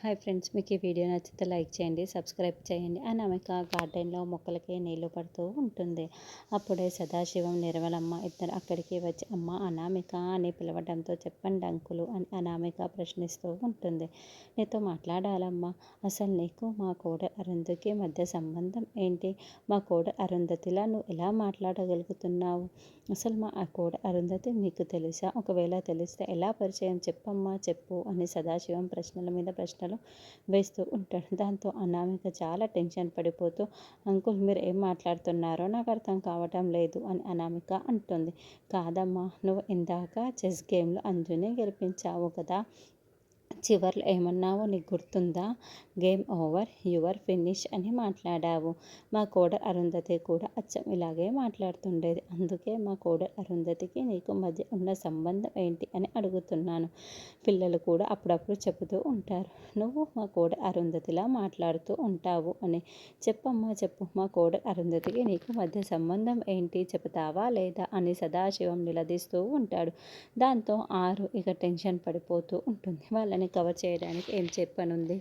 Hi friends మీకు ఈ video నచ్చితే లైక్ చేయండి సబ్స్క్రైబ్ చేయండి. అనామిక గార్డెన్లో మొక్కలకి నీళ్ళు పడుతూ ఉంటుంది. అప్పుడే సదాశివం నిర్మలమ్మ ఇద్దరు అక్కడికి వచ్చి అమ్మ అనామిక అని పిలవడంతో చెప్పండి అంకులు అని అనామిక ప్రశ్నిస్తూ ఉంటుంది. నీతో మాట్లాడాలమ్మా అసలు నీకు మా కోడ అరుంధతికి మధ్య సంబంధం ఏంటి? మా కోడ అరుంధతిలా నువ్వు ఎలా మాట్లాడగలుగుతున్నావు? అసలు మా ఆ కోడ అరుంధతి మీకు తెలుసా? ఒకవేళ తెలిస్తే ఎలా పరిచయం చెప్పమ్మా చెప్పు అని సదాశివం ప్రశ్నల మీద ప్రశ్నలు మాటలు వేస్తూ ఉంటాడు. దాంతో అనామిక చాలా టెన్షన్ పడిపోతూ అంకుల్ మీరు ఏం మాట్లాడుతున్నారో నాకు అర్థం కావటం లేదు అని అనామిక అంటుంది. కాదమ్మా నువ్వు ఇందాక చెస్ గేమ్లో అంజునే గెలిపించావు కదా చివర్లో ఏమన్నావో నీకు గుర్తుందా? గేమ్ ఓవర్ యువర్ ఫినిష్ అని మాట్లాడావు. మా కోడలు అరుంధతి కూడా అచ్చం ఇలాగే మాట్లాడుతుండేది. అందుకే మా కోడలు అరుంధతికి నీకు మధ్య ఉన్న సంబంధం ఏంటి అని అడుగుతున్నాను. పిల్లలు కూడా అప్పుడప్పుడు చెబుతూ ఉంటారు. నువ్వు మా కోడ అరుంధతిలా మాట్లాడుతూ ఉంటావు అని. చెప్పమ్మా చెప్పు మా కోడ అరుంధతికి నీకు మధ్య సంబంధం ఏంటి? చెబుతావా లేదా? అని సదాశివం నిలదీస్తూ ఉంటాడు. దాంతో ఆరు ఇక టెన్షన్ పడిపోతూ ఉంటుంది. వాళ్ళ వాళ్ళని కవర్ చేయడానికి ఏం చెప్పనుంది?